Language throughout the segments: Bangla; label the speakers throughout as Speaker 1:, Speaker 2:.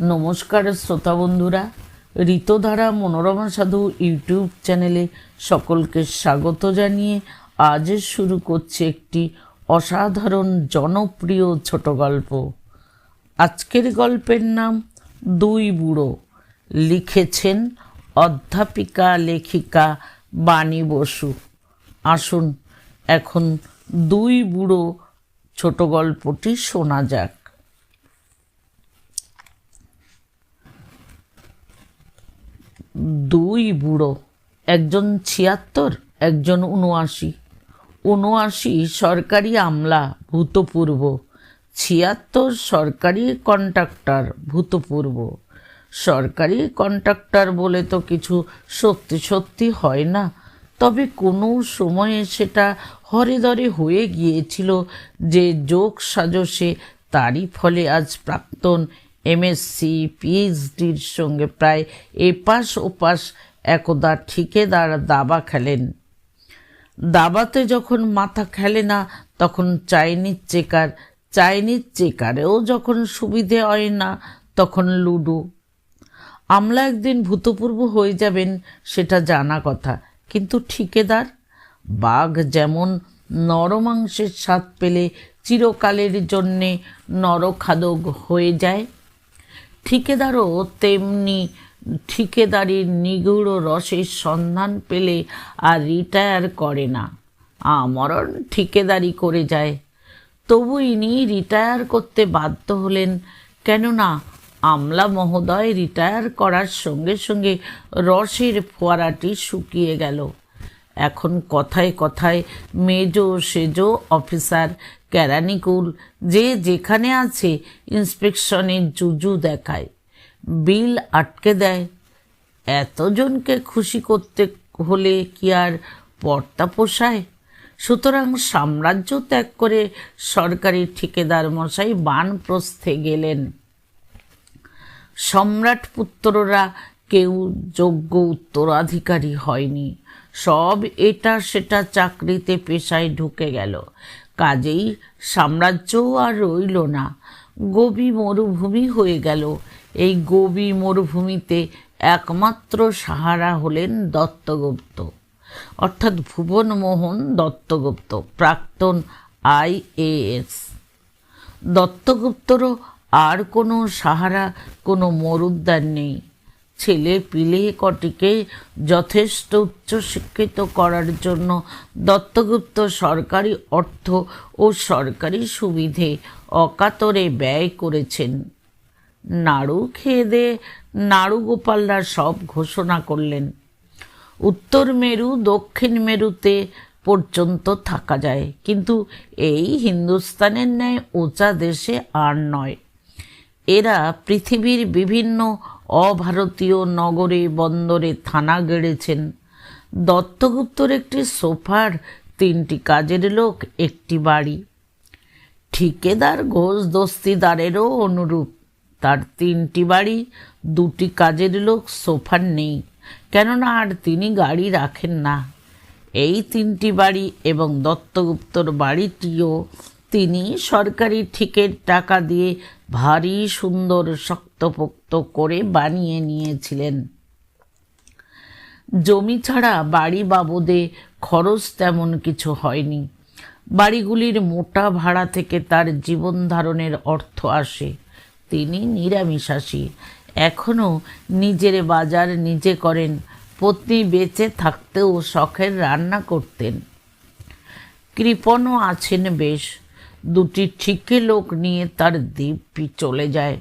Speaker 1: নমস্কার শ্রোতা বন্ধুরা, ঋতধারা মনোরমা সাধু ইউটিউব চ্যানেলে সকলকে স্বাগত জানিয়ে আজ শুরু করছে একটি অসাধারণ জনপ্রিয় ছোট গল্প। আজকের গল্পের নাম দুই বুড়ো। লিখেছেন অধ্যাপিকা লেখিকা বাণী বসু। আসুন, এখন দুই বুড়ো ছোট গল্পটি শোনা যাক। দুই বুড়ো, একজন ছিয়াত্তর, একজন উনআশি। উনআশি সরকারি আমলা, ভূতপূর্ব। ছিয়াত্তর সরকারি কন্ট্রাক্টর, ভূতপূর্ব। সরকারি কন্ট্রাক্টর বলে তো কিছু সত্যি সত্যি হয় না। তবে কোনো সময়ে সেটা হরেদরে হয়ে গিয়েছিল যে যোগ সাজসে তারই ফলে আজ প্রাক্তন এমএসসি পিএইচডির সঙ্গে প্রায় এপাশ ওপাশ একদা ঠিকেদার দাবা খেলেন। দাবাতে যখন মাথা খেলে না, তখন চাইনিজ চেকার, চাইনিজ চেকারেও যখন সুবিধে হয় না, তখন লুডো। আমলা একদিন ভূতপূর্ব হয়ে যাবেন, সেটা জানা কথা। কিন্তু ঠিকেদার, বাঘ যেমন নরমাংসের স্বাদ পেলে চিরকালের জন্যে নরখাদক হয়ে যায় ঠিকেদারও তেমনি ঠিকেদারির নিগুড় রসের সন্ধান পেলে আর রিটায়ার করে না। আমরণ ঠিকেদারি করে যায়। তবু ইনি রিটায়ার করতে বাধ্য হলেন, কেননা আমলা মহোদয় রিটায়ার করার সঙ্গে সঙ্গে রসের ফোয়ারাটি শুকিয়ে গেল। এখন কথায় কথায় মেজ সেজ অফিসার ক্যারানিকুল যে যেখানে আছে ইন্সপেকশনের জুজু দেখায়, বিল আটকে দেয়। এতজনকে খুশি করতে হলে কি আর পর্তা পোষায়? সুতরাং সাম্রাজ্য ত্যাগ করে সরকারি ঠিকেদার মশাই বানপ্রস্থে গেলেন। সম্রাট পুত্ররা কেউ যোগ্য উত্তরাধিকারী হয়নি। সব এটা সেটা চাকরিতে পেশায় ঢুকে গেল। কাজেই সাম্রাজ্যও আর রইল না। গবি মরুভূমি হয়ে গেল। এই গবি মরুভূমিতে একমাত্র সাহারা হলেন দত্তগুপ্ত। অর্থাৎ ভুবনমোহন দত্তগুপ্ত, প্রাক্তন আইএএস দত্তগুপ্তরও আর কোনো সাহারা, কোনো মরুদ্যান নেই। ছেলে পিলে কটিকে যথেষ্ট উচ্চশিক্ষিত করার জন্য দত্তগুপ্ত সরকারি অর্থ ও সরকারি সুবিধে অকাতরে ব্যয় করেছেন। নাড়ু খেয়ে দে, নাড়ু গোপালরা সব ঘোষণা করলেন। উত্তর মেরু, দক্ষিণ মেরুতে পর্যন্ত থাকা যায়, কিন্তু এই হিন্দুস্তানের ন্যায় উঁচা দেশে আর নয়। এরা পৃথিবীর বিভিন্ন অভারতীয় নগরে বন্দরে থানা গেড়েছেন। দত্তগুপ্তর একটি সোফার, তিনটি কাজের লোক, একটি বাড়ি। ঠিকেদার ঘোষ দস্তিদারেরও অনুরূপ। তার তিনটি বাড়ি, দুটি কাজের লোক সোফার নেই, কেননা আর তিনি গাড়ি রাখেন না। এই তিনটি বাড়ি এবং দত্তগুপ্তর বাড়িটিও তিনি সরকারি ঠিকের টাকা দিয়ে ভারী সুন্দর শক্তপোক্ত করে বানিয়ে নিয়েছিলেন। জমি ছাড়া বাড়ি বাবদে খরচ তেমন কিছু হয়নি। বাড়িগুলির মোটা ভাড়া থেকে তার জীবন ধারণের অর্থ আসে। তিনি নিরামিষাসী এখনও নিজের বাজার নিজে করেন পত্নী বেঁচে থাকতেও শখের রান্না করতেন। কৃপণও আছেন বেশ। দুটি ঠিকে লোক নিয়ে তার দিব্যি চলে যায়।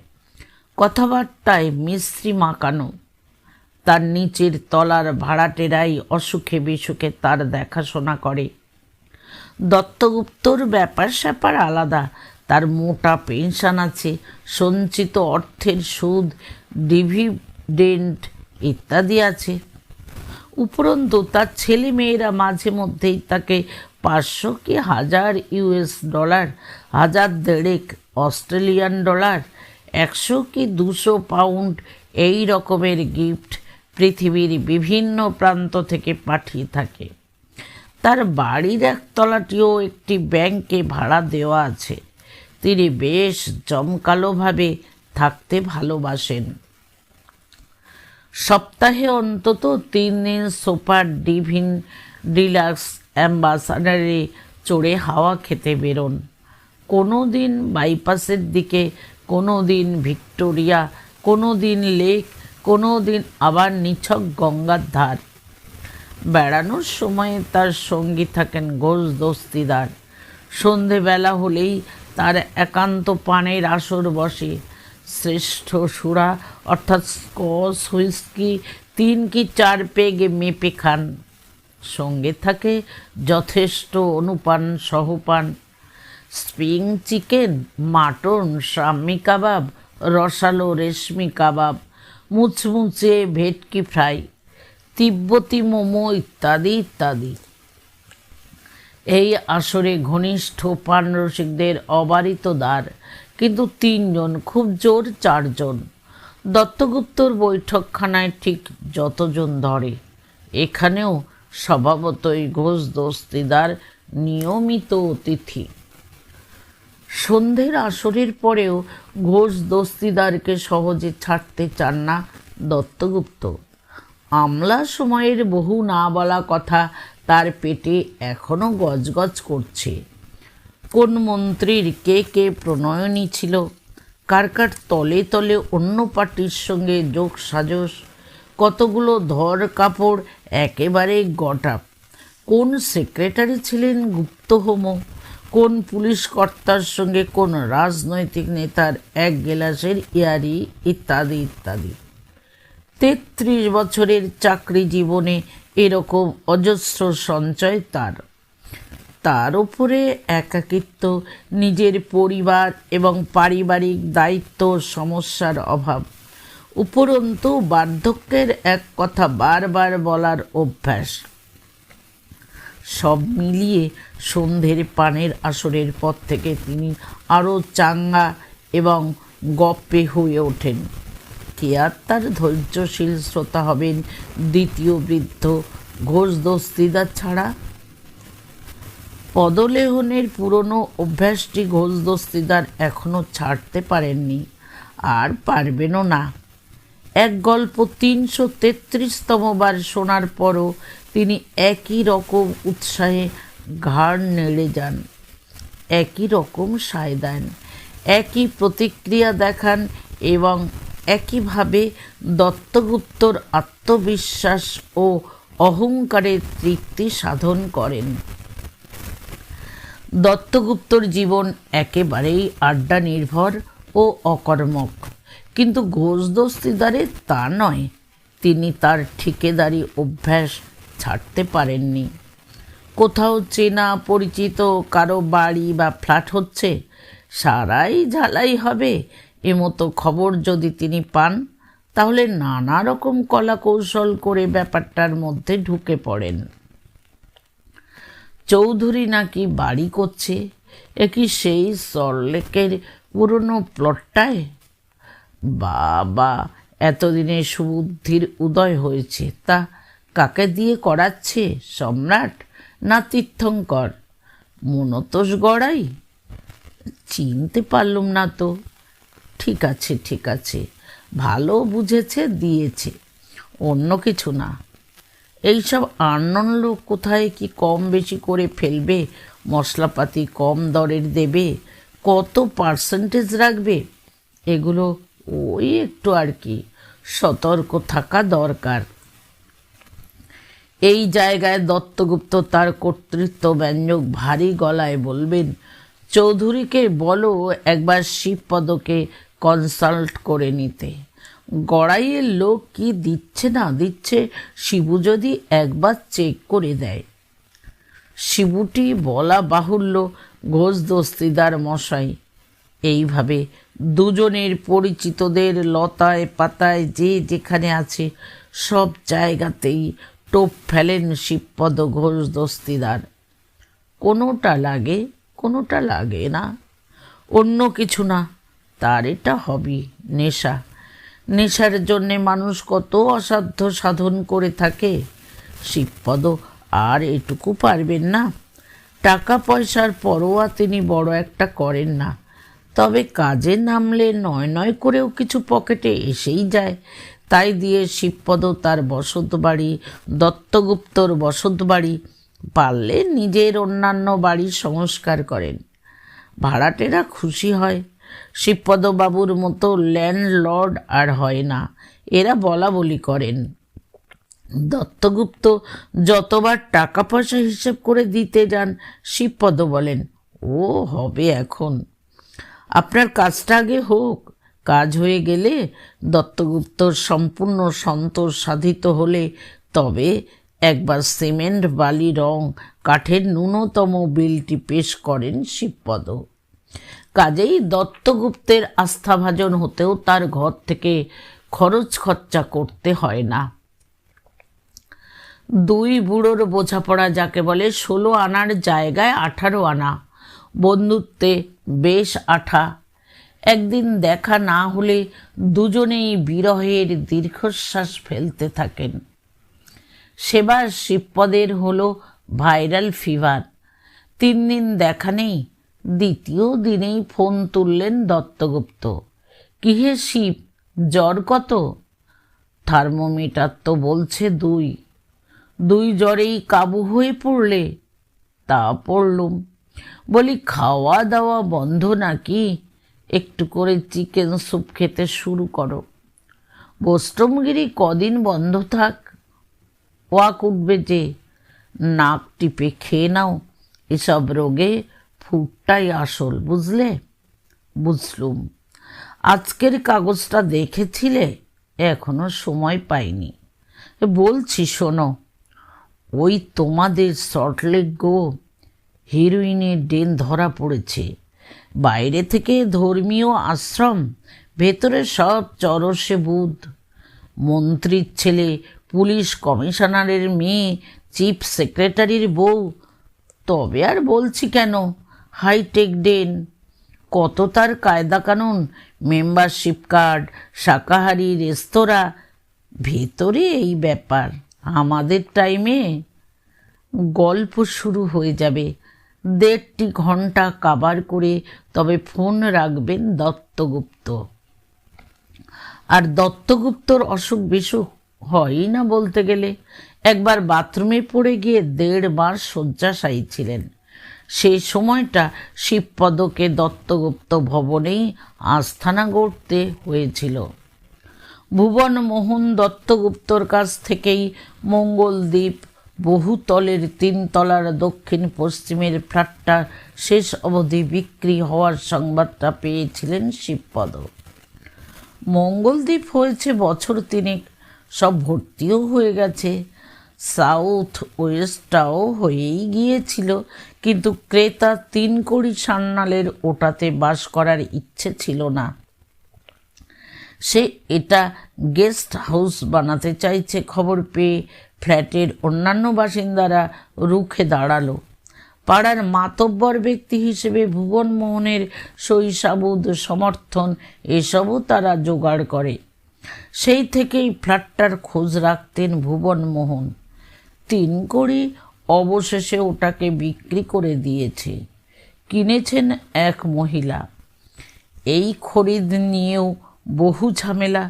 Speaker 1: কথাবার্তায় মিস্ত্রি মাকানো। তার নিচের তলার ভাড়াটেরাই অসুখে বিসুখে তার দেখাশোনা করে। দত্তগুপ্তর ব্যাপার স্যাপার আলাদা। তার মোটা পেনশন আছে, সঞ্চিত অর্থের সুদ ডিভিডেন্ট ইত্যাদি আছে। উপরন্তু তার ছেলে মেয়েরা মাঝে মধ্যেই তাকে পাঁচশো কি হাজার ইউএস ডলার, হাজার দেড়েক অস্ট্রেলিয়ান ডলার, একশো কি দুশো পাউন্ড এই রকমের গিফট পৃথিবীর বিভিন্ন প্রান্ত থেকে পাঠিয়ে থাকে। তার বাড়ির একতলাটিও একটি ব্যাংকে ভাড়া দেওয়া আছে। তিনি বেশ জমকালোভাবে থাকতে ভালোবাসেন। সপ্তাহে অন্তত তিন দিন সুপার ডিভিন ডিলাক্স অ্যাম্বাসাডারে চড়ে হাওয়া খেতে বেরোন। কোনো দিন বাইপাসের দিকে, কোনো দিন ভিক্টোরিয়া, কোনো দিন লেক, কোনো দিন আবার নিছক গঙ্গার ধার। বেড়ানোর সময় তার সঙ্গী থাকেন ঘোষ দস্তিদার। সন্ধেবেলা হলেই তার একান্ত পানের আসর বসে। শ্রেষ্ঠ সুরা, অর্থাৎ স্কচ হুইস্কি, তিন কি চার পেগে মেপে খান। সঙ্গে থাকে যথেষ্ট অনুপান, সহপান। Spring chicken, mutton shammi kebab, রসালো রেশমি কাবাব মুচমুচে ভেটকি ফ্রাই, তিব্বতি মোমো ইত্যাদি ইত্যাদি। এই আসরে ঘনিষ্ঠ পান রসিকদের অবারিত দ্বার, কিন্তু তিনজন খুব জোর চারজন। দত্তগুপ্তর বৈঠকখানায় ঠিক যতজন ধরে। এখানেও স্বভাবতই ঘোষ দস্তিদার নিয়মিত অতিথি। সন্ধ্যের আসরের পরেও ঘোষ দস্তিদারকে সহজে ছাড়তে চান না দত্তগুপ্ত। আমলা সময়ের বহু না বলা কথা তার পেটে এখনও গজগজ করছে। কোন মন্ত্রীর কে কে প্রণয়নী ছিল? কার কার তলে তলে অন্য পার্টির সঙ্গে যোগ সাজস কতগুলো ধর কাপড় একেবারে গটা। কোন সেক্রেটারি ছিলেন গুপ্তহোম কোন পুলিশ কর্তার সঙ্গে কোন রাজনৈতিক নেতার এক গেলাসের ইয়ারি? ইত্যাদি ইত্যাদি। তেত্রিশ বছরের চাকরি জীবনে এরকম অজস্র সঞ্চয় তার। তার উপরে একাকিত্ব, নিজের পরিবার এবং পারিবারিক দায়িত্ব সমস্যার অভাব। উপরন্তু বার্ধক্যের এক কথা বারবার বলার অভ্যাস। সব মিলিয়ে সন্ধ্যের পানের আসরের পর থেকে তিনি আরও চাঙ্গা এবং গপ্পে হয়ে ওঠেন। কে আর তার ধৈর্যশীল শ্রোতা হবেন দ্বিতীয় বৃদ্ধ ঘোষ দস্তিদার ছাড়া? পদলেহনের পুরনো অভ্যাসটি ঘোষ দস্তিদার এখনও ছাড়তে পারেননি। আর পারবেনও না। এক গল্প তিনশো তেত্রিশতম বার শোনার পরও তিনি একই রকম উৎসাহে ঘাড় নেড়ে যান, একই রকম সায় দেন, একই প্রতিক্রিয়া দেখান এবং একইভাবে দত্তগুপ্তর আত্মবিশ্বাস ও অহংকারের তৃপ্তি সাধন করেন। দত্তগুপ্তর জীবন একেবারেই আড্ডা নির্ভর ও অকর্মক। কিন্তু ঘোষ দস্তিদারে তা নয়। তিনি তার ঠিকেদারি অভ্যাস ছাড়তে পারেননি। কোথাও চেনা পরিচিত কারও বাড়ি বা ফ্ল্যাট হচ্ছে, সারাই ঝালাই হবে। এমতো খবর যদি তিনি পান, তাহলে নানা রকম কলা কৌশল করে ব্যাপারটার মধ্যে ঢুকে পড়েন। চৌধুরী নাকি বাড়ি করছে এ কি সেই সরলেকের পুরনো প্লটটায়? বাবা, এতদিনে সুবুদ্ধির উদয় হয়েছে। তা কাকে দিয়ে করাচ্ছে সম্রাট? না তীর্থঙ্কর। মনতোষ গড়াই? চিনতে পারলুম না তো। ঠিক আছে ঠিক আছে। ভালো বুঝেছে, দিয়েছে। অন্য কিছু না। এইসব আনন লোক কোথায় কি কম বেশি করে ফেলবে? মশলাপাতি কম দরের দেবে? কত পার্সেন্টেজ রাখবে? এগুলো ওই একটু আর কি। সতর্ক থাকা দরকার। এই জায়গায় দত্তগুপ্ত তার কর্তৃত্ব ব্যঞ্জক ভারী গলায় বলবেন, চৌধুরীকে বলো একবার শিবপদকে কনসাল্ট করে নিতে। গড়াইয়ের লোক কি দিচ্ছে না দিচ্ছে শিবু যদি একবার চেক করে দেয়। শিবুটি বলা বাহুল্য ঘোষ দস্তিদার মশাই, এইভাবে দুজনের পরিচিতদের লতায় পাতায় যে যেখানে আছে, সব জায়গাতেই টোপ ফেলেন শিবপদ ঘোষ দস্তিদার। কোনোটা লাগে কোনোটা লাগে না। অন্য কিছু না, তার এটা হবি নেশা। নেশার জন্যে মানুষ কত অসাধ্য সাধন করে থাকে। শিবপদ আর এটুকু পারবেন না। টাকা পয়সার পরোয়া তিনি বড় একটা করেন না। তবে কাজে নামলে নয় নয় করেও কিছু পকেটে এসেই যায়। তাই দিয়ে শিবপদ তার বসত বাড়ি দত্তগুপ্তর বসত বাড়ি পারলে নিজের অন্যান্য বাড়ির সংস্কার করেন। ভাড়াটেরা খুশি হয়। শিবপদবাবুর মতো ল্যান্ডলর্ড আর হয় না। এরা বলা বলি করেন। দত্তগুপ্ত যতবার টাকা পয়সা হিসেব করে দিতে যান, শিবপদ বলেন, ও হবে এখন। আপনার কাজটা আগে হোক। কাজ হয়ে গেলে দত্তগুপ্তর সম্পূর্ণ সন্তোষ সাধিত হলে তবে একবার সিমেন্ট, বালি, রং, কাঠের ন্যূনতম বিলটি পেশ করেন শিবপদ। কাজেই দত্তগুপ্তের আস্থাভাজন হতেও তার ঘর থেকে খরচ খরচা করতে হয় না। দুই বুড়োর বোঝাপড়া যাকে বলে ষোলো আনার জায়গায় আঠারো আনা। বন্ধুত্বে বেশ আঠা। একদিন দেখা না হলে দুজনেই বিরহের দীর্ঘশ্বাস ফেলতে থাকেন। সেবার শিবপদের হলো ভাইরাল ফিভার। তিন দিন দেখা নেই, দ্বিতীয় দিনেই ফোন তুললেন দত্তগুপ্ত। কিহে শিব, জ্বর কত? থার্মোমিটার তো বলছে দুই। দুই জ্বরেই কাবু হয়ে পড়লে তা পড়লুম। বলি খাওয়া দাওয়া বন্ধ নাকি? একটু করে চিকেন স্যুপ খেতে শুরু করো। বস্ত্রমগিরি কদিন বন্ধ থাক। ওয়াক উঠবে যে, নাক টিপে খেয়ে নাও। এসব রোগে ফুটটাই আসল, বুঝলে? বুঝলুম। আজকের কাগজটা দেখেছিলে? এখনও সময় পাইনি। বলছি, শোনো, ওই তোমাদের শর্টলেগ গো হিরোইনের ডেন ধরা পড়েছে। বাইরে থেকে ধর্মীয় আশ্রম, ভেতরে সব চরসে বুধ। মন্ত্রীর ছেলে, পুলিশ কমিশনারের মেয়ে, চিফ সেক্রেটারির বউ। তবে আর বলছি কেন? Hi tech den. কত তার কায়দা কানুন? মেম্বারশিপ কার্ড, শাকাহারি রেস্তোরাঁ। ভেতরে এই ব্যাপার। আমাদের টাইমে গল্প শুরু হয়ে যাবে। দেড়টি ঘণ্টা কাবার করে তবে ফোন রাখবেন দত্তগুপ্ত। আর দত্তগুপ্তর অসুখ বিসুখ হয়ই না বলতে গেলে। একবার বাথরুমে পড়ে গিয়ে দেড় মাস শয্যাশায়ী ছিলেন। সেই সময়টা শিবপদকে দত্তগুপ্ত ভবনেই আস্থানা গড়তে হয়েছিল। ভুবন মোহন দত্তগুপ্তর কাছ থেকেই মঙ্গলদ্বীপ বহুতলের তিনতলার দক্ষিণ পশ্চিমের ফ্ল্যাটটা শেষ অবধি বিক্রি হওয়ার সংবাদটা পেয়েছিলেন শিবপদ। মঙ্গলদ্বীপ হয়েছে বছর তিনেক, সব ভর্তিও হয়ে গেছে। সাউথ ওয়েস্টটাও হয়েই গিয়েছিল, কিন্তু ক্রেতা তিন কোড়ি সান্নালের ওটাতে বাস করার ইচ্ছে ছিল না। সে এটা গেস্ট হাউস বানাতে চাইছে খবর পেয়ে ফ্ল্যাটের অন্যান্য বাসিন্দারা রুখে দাঁড়াল। পাড়ার মাতব্বর ব্যক্তি হিসেবে ভুবনমোহনের শৈশাবুদ সমর্থন এসবও তারা জোগাড় করে। সেই থেকেই ফ্ল্যাটটার খোঁজ রাখতেন ভুবনমোহন তিন কড়ি অবশেষে ওটাকে বিক্রি করে দিয়েছে। কিনেছেন এক মহিলা। এই খরিদ নিয়েও বহু ঝামেলা।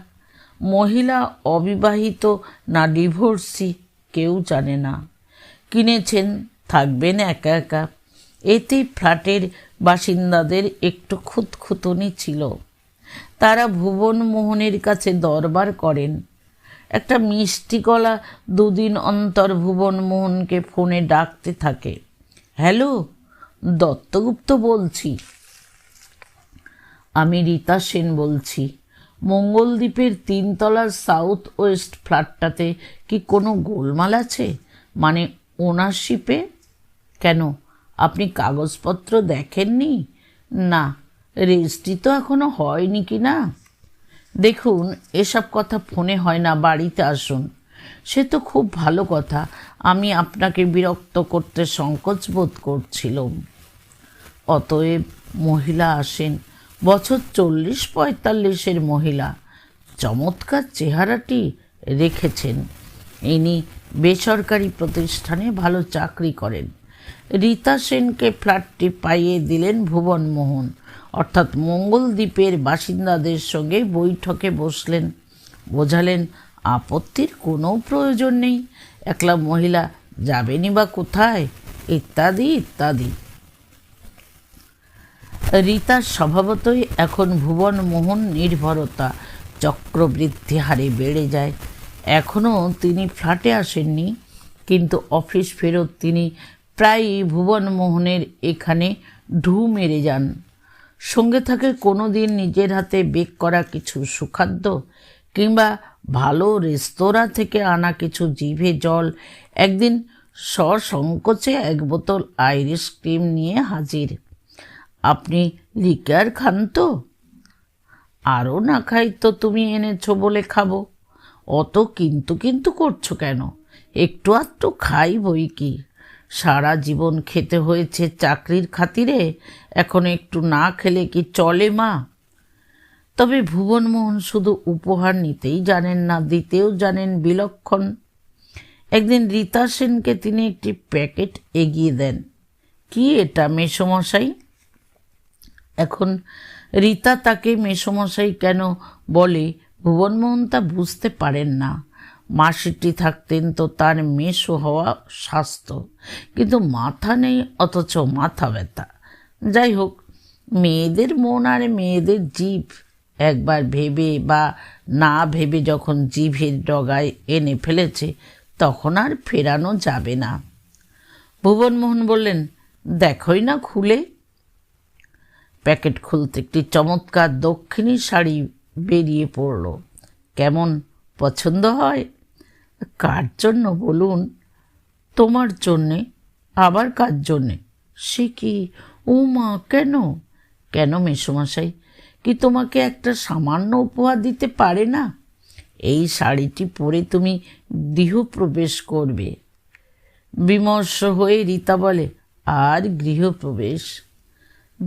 Speaker 1: মহিলা অবিবাহিত না ডিভোর্সি কেউ জানে না। কিনেছেন, থাকবেন একা একা। এতে ফ্ল্যাটের বাসিন্দাদের একটু খুঁতখুতনি ছিল। তারা ভুবন মোহনের কাছে দরবার করেন। একটা মিষ্টি গলা দুদিন অন্তর ভুবন মোহনকে ফোনে ডাকতে থাকে। হ্যালো, দত্তগুপ্ত বলছি। আমি রীতা সেন বলছি। মঙ্গলদ্বীপের তিনতলার সাউথ ওয়েস্ট ফ্ল্যাটটাতে কি কোনো গোলমাল আছে? মানে ওনারশিপে কেন? আপনি কাগজপত্র দেখেননি? না, রেজিস্ট্রি তো এখনও হয়নি কি না? দেখুন, এসব কথা ফোনে হয় না, বাড়িতে আসুন। সে তো খুব ভালো কথা, আমি আপনাকে বিরক্ত করতে সংকোচ বোধ করছিলাম। অতএব মহিলা আসেন বছর চল্লিশ পঁয়তাল্লিশের মহিলা চমৎকার চেহারাটি রেখেছেন। ইনি বেসরকারি প্রতিষ্ঠানে ভালো চাকরি করেন। রীতা সেনকে ফ্ল্যাটটি পাইয়ে দিলেন ভুবনমোহন। অর্থাৎ মঙ্গলদ্বীপের বাসিন্দাদের সঙ্গে বৈঠকে বসলেন। বোঝালেন, আপত্তির কোনো প্রয়োজন নেই। একলা মহিলা যাবেনি বা কোথায়? ইত্যাদি ইত্যাদি। রীতার স্বভাবতই এখন ভুবন মোহন নির্ভরতা, চক্রবৃদ্ধি হারে বেড়ে যায়। এখনও তিনি ফ্ল্যাটে আসেননি, কিন্তু অফিস ফেরত তিনি প্রায়ই ভুবন মোহনের এখানে ঢু মেরে যান। সঙ্গে থাকে কোনো দিন নিজের হাতে বেক করা কিছু সুখাদ্য, কিংবা ভালো রেস্তোরাঁ থেকে আনা কিছু জিভে জল, একদিন সসংকোচে এক বোতল আইরিশ ক্রিম নিয়ে হাজির। আপনি লিকার খান তো। আরও না খাই তো তুমি এনেছো বলে খাব। অত কিন্তু কিন্তু করছ কেন? একটু আধটু খাই বই কি? সারা জীবন খেতে হয়েছে চাকরির খাতিরে, এখন একটু না খেলে কি চলে মা? তবে ভুবনমোহন শুধু উপহার নিতেই জানেন না, দিতেও জানেন বিলক্ষণ। একদিন রীতা সেনকে তিনি একটি প্যাকেট এগিয়ে দেন। কি এটা, মেসমশাই? এখন রীতা তাকে মেসমশাই কেন বলে? ভুবনমোহন তা বুঝতে পারেন না। মাসিটি থাকতেন তো তার মেশো হওয়া স্বাস্থ্য। কিন্তু মাথা নেই, অথচ মাথা ব্যথা। যাই হোক, মেয়েদের মন আর মেয়েদের জীব। একবার ভেবে বা না ভেবে যখন জিভের ডগায় এনে ফেলেছে, তখন আর ফেরানো যাবে না। ভুবনমোহন বললেন, দেখোই না খুলে। প্যাকেট খুলতে একটি চমৎকার দক্ষিণী শাড়ি বেরিয়ে পড়ল। কেমন পছন্দ হয়? কার জন্য বলুন? তোমার জন্যে? আবার কার জন্যে? সে কি ও মা কেন? কেন মেসোমশাই, কি তোমাকে একটা সামান্য উপহার দিতে পারে না? এই শাড়িটি পরে তুমি গৃহপ্রবেশ করবে। বিমর্ষ হয়ে রীতা বলে, আর গৃহপ্রবেশ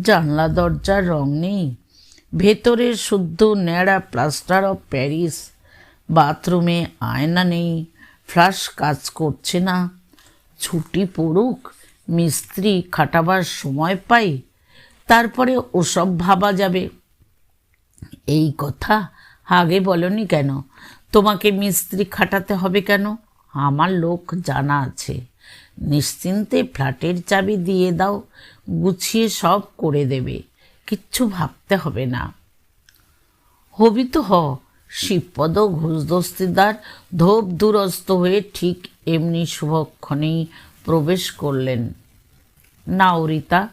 Speaker 1: জানলা, দরজার রং নেই। ভেতরে শুদ্ধ ন্যাড়া প্লাস্টার অফ প্যারিস। বাথরুমে আয়না নেই। ফ্লাশ কাজ করছে না। ছুটি পড়ুক, মিস্ত্রি খাটাবার সময় পাই তারপরে ওসব ভাবা যাবে। এই কথা আগে বলনি কেন? তোমাকে মিস্ত্রি খাটাতে হবে কেন? আমার লোক জানা আছে। নিশ্চিন্তে ফ্ল্যাটের চাবি দিয়ে দাও। গুছিয়ে সব করে দেবে। কিচ্ছু ভাবতে হবে না। হবি তো হ, শিবপদ ঘোষ দস্তিদার ধোপ দূরস্থ হয়ে ঠিক এমনি শুভক্ষণেই প্রবেশ করলেন। নাও রীতা,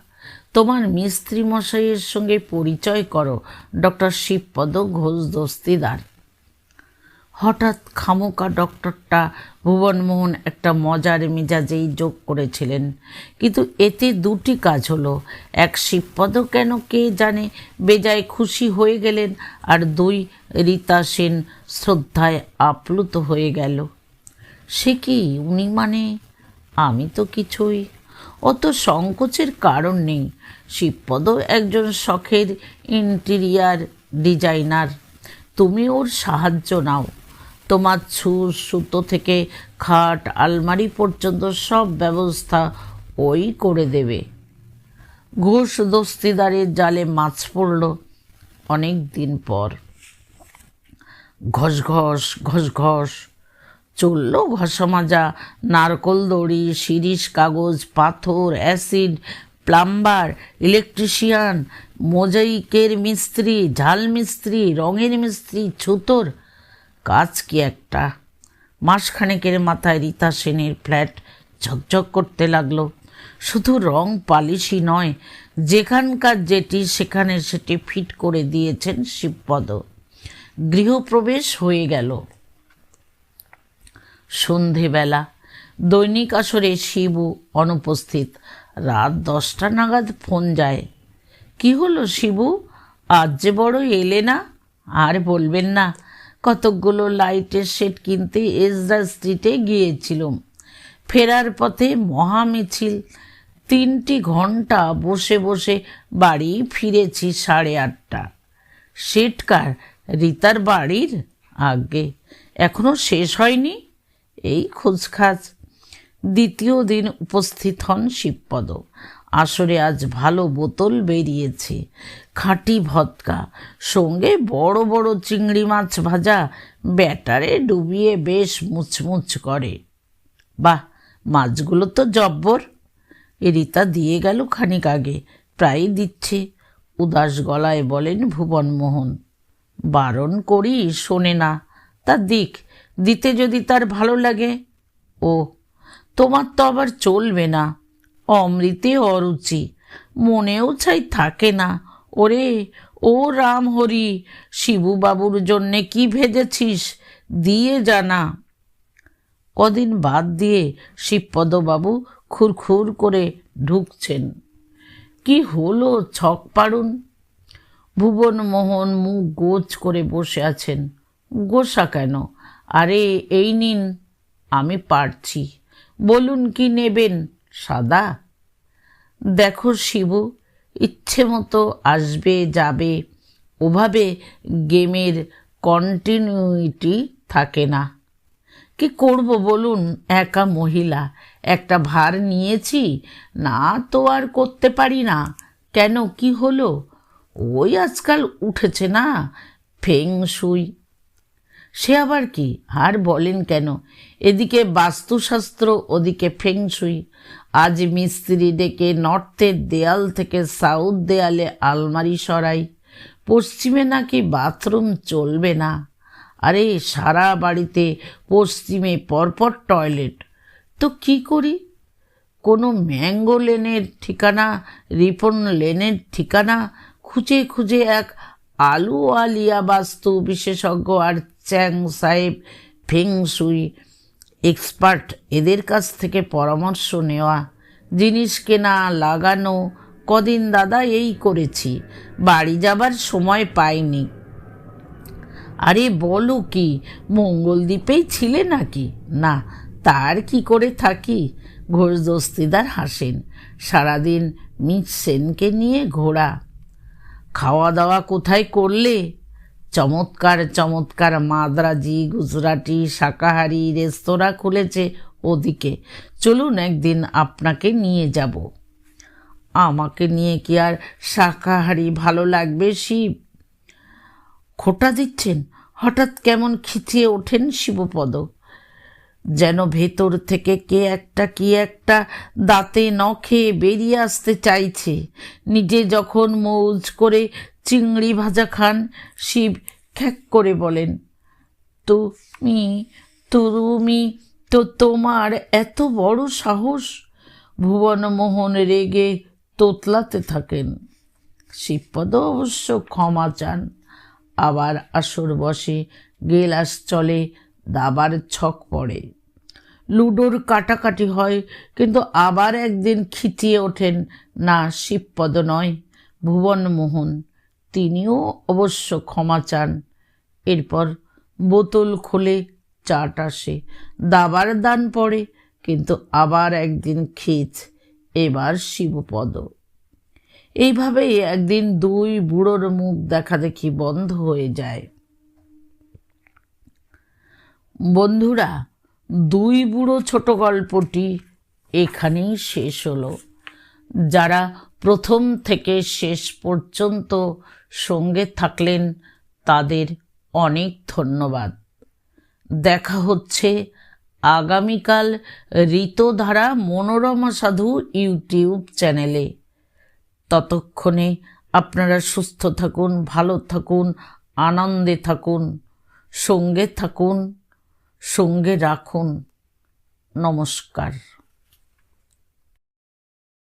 Speaker 1: তোমার মিস্ত্রি মশাইয়ের সঙ্গে পরিচয় করো, ডক্টর শিবপদ ঘোষ দস্তিদার হঠাৎ খামোকা ডক্টরটা ভুবনমোহন একটা মজার মেজাজেই যোগ করেছিলেন। কিন্তু এতে দুটি কাজ হলো, এক শিবপদ কেন কে জানে, বেজায় খুশি হয়ে গেলেন আর দুই, রীতা সেন শ্রদ্ধায় আপ্লুত হয়ে গেল। সে কি উনি মানে? আমি তো কিছুই। অত সংকোচের কারণ নেই। শিবপদ একজন শখের ইন্টেরিয়ার ডিজাইনার। তুমি ওর সাহায্য নাও। তোমার ছুর সুতো থেকে খাট, আলমারি পর্যন্ত সব ব্যবস্থা ওই করে দেবে। ঘুষ দস্তিদারের জালে মাছ পড়ল অনেক দিন পর। ঘস ঘস ঘস ঘস চলল ঘষা মাজা, নারকল দড়ি, শিরিষ কাগজ, পাথর, অ্যাসিড, প্লাম্বার, ইলেকট্রিশিয়ান, মোজাইকের মিস্ত্রি, ঝাল মিস্ত্রি, রঙের মিস্ত্রি, ছুতোর কাজ কি একটা? মাসখানেকের মাথায় রীতা সেনের ফ্ল্যাট ঝকঝক করতে লাগল। শুধু রং পালিশই নয়, যেখানকার যেটি, সেখানে সেটি ফিট করে দিয়েছেন শিবপদ। গৃহপ্রবেশ হয়ে গেল। সন্ধেবেলা দৈনিক আসরে শিবু অনুপস্থিত। রাত দশটা নাগাদ ফোন যায়। কি হলো শিবু? আজ যে বড় এলে না? আর বলবেন না। কতকগুলো লাইটের সেট কিনতে এজরা স্ট্রিটে গিয়েছিলাম। ফেরার পথে মহা মিছিল তিনটি ঘণ্টা বসে বসে বাড়ি ফিরেছি সাড়ে আটটা। সেটকার রিতার বাড়ির? আগে। এখনও শেষ হয়নি? এই খোঁজখাজ। দ্বিতীয় দিন উপস্থিত হন শিবপদ। আসরে আজ ভালো বোতল বেরিয়েছে, খাঁটি ভদকা, সঙ্গে বড় বড় চিংড়ি মাছ ভাজা, ব্যাটারে ডুবিয়ে বেশ মুচমুচ করে। বাহ, মাছগুলো তো জব্বর। রিতা দিয়ে গেল খানিক আগে প্রায় দিচ্ছে। উদাস গলায় বলেন ভুবনমোহন, বারণ করি শোনে না। তা দিক, দিতে যদি তার ভালো লাগে। ও তোমার তো আবার চলবে না। অমৃতে অরুচি। মনেও ছাই থাকে না। ওরে, ও রাম হরি, শিবুবাবুর জন্যে কি ভেজেছিস? দিয়ে জানা। কদিন বাদ দিয়ে শিবপদবাবু খুরখুর করে ঢুকছেন। কি হলো, ছক পাড়ুন? ভুবন মোহন মুখ গোছ করে বসে আছেন। গোসা কেন? আরে, এই নিন, আমি পারছি। বলুন কি নেবেন? সাদা? দেখো শিবু, ইচ্ছে মতো আসবে, যাবে। ওভাবে গেমের কন্টিনিউইটি থাকে না। কি করব বলুন, একা মহিলা, একটা ভার নিয়েছি, না তো আর করতে পারি না। কেন, কি হলো? ওই আজকাল উঠেছে না, ফেং সুই সে আবার কি, আর বলেন কেন? এদিকে বাস্তুশাস্ত্র, ওদিকে ফেংশুই আজ মিস্ত্রি ডেকে নর্থের দেয়াল থেকে সাউথ দেয়ালে আলমারি সরাই। পশ্চিমে নাকি বাথরুম চলবে না। আরে, সারা বাড়িতে পশ্চিমে পরপর টয়লেট। তো কি করি? কোনো ম্যাঙ্গো লেনের ঠিকানা, রিপন লেনের ঠিকানা, খুঁজে খুঁজে এক আলু আলিয়া বাস্তু বিশেষজ্ঞ আর চ্যাং সাহেব ফেং ফেংসুই এক্সপার্ট এদের কাছ থেকে পরামর্শ নেওয়া, জিনিস কেনা, লাগানো, কদিন দাদা এই করেছি, বাড়ি যাবার সময় পাইনি। আরে বলো কি, মঙ্গলদ্বীপেই ছিলে নাকি? না, তার কি করে থাকি? ঘোষ দস্তিদার হাসেন, সারাদিন মিস সেনকে নিয়ে ঘোরা। খাওয়া দাওয়া কোথায় করলে? চমৎকার চমৎকার মাদ্রাজি, গুজরাটি, শাকাহারি রেস্তোরাঁ খুলেছে ওদিকে। চলুন একদিন আপনাকে নিয়ে যাব। আমাকে নিয়ে কি আর শাকাহারি ভালো লাগবে, শিব? খোটা দিচ্ছেন? হঠাৎ কেমন খিচিয়ে ওঠেন শিবপদ যেন ভেতর থেকে কে একটা কি একটা দাঁতে নখে বেরিয়ে আসতে চাইছে। নিজে যখন মৌজ করে চিংড়ি ভাজা খান, শিব খ্যাক করে বলেন, তুমি তুমি তো তোমার এত বড় সাহস। ভুবনমোহন রেগে তোতলাতে থাকেন। শিবপদ অবশ্য ক্ষমা চান। আবার আসর বসে গেলাস চলে দাবার ছক পড়ে। লুডোর কাটাকাটি হয়, কিন্তু আবার একদিন খিচিয়ে ওঠেন না শিবপদ নয় ভুবনমোহন তিনিও অবশ্য ক্ষমা চান। এরপর বোতল খুলে চাট আসে। দাবার দান পড়ে, কিন্তু আবার একদিন খিচ এবার শিবপদ। এইভাবেই একদিন দুই বুড়োর মুখ দেখা দেখি বন্ধ হয়ে যায়। বন্ধুরা, দুই বুড়ো ছোট গল্পটি এখানেই শেষ হলো। যারা প্রথম থেকে শেষ পর্যন্ত সঙ্গে থাকলেন, তাদের অনেক ধন্যবাদ। দেখা হচ্ছে আগামীকাল ঋতধারা মনোরমা সাধু ইউটিউব চ্যানেলে। ততক্ষণে আপনারা সুস্থ থাকুন, ভালো থাকুন, আনন্দে থাকুন, সঙ্গে থাকুন। সঙ্গে রাখুন। নমস্কার।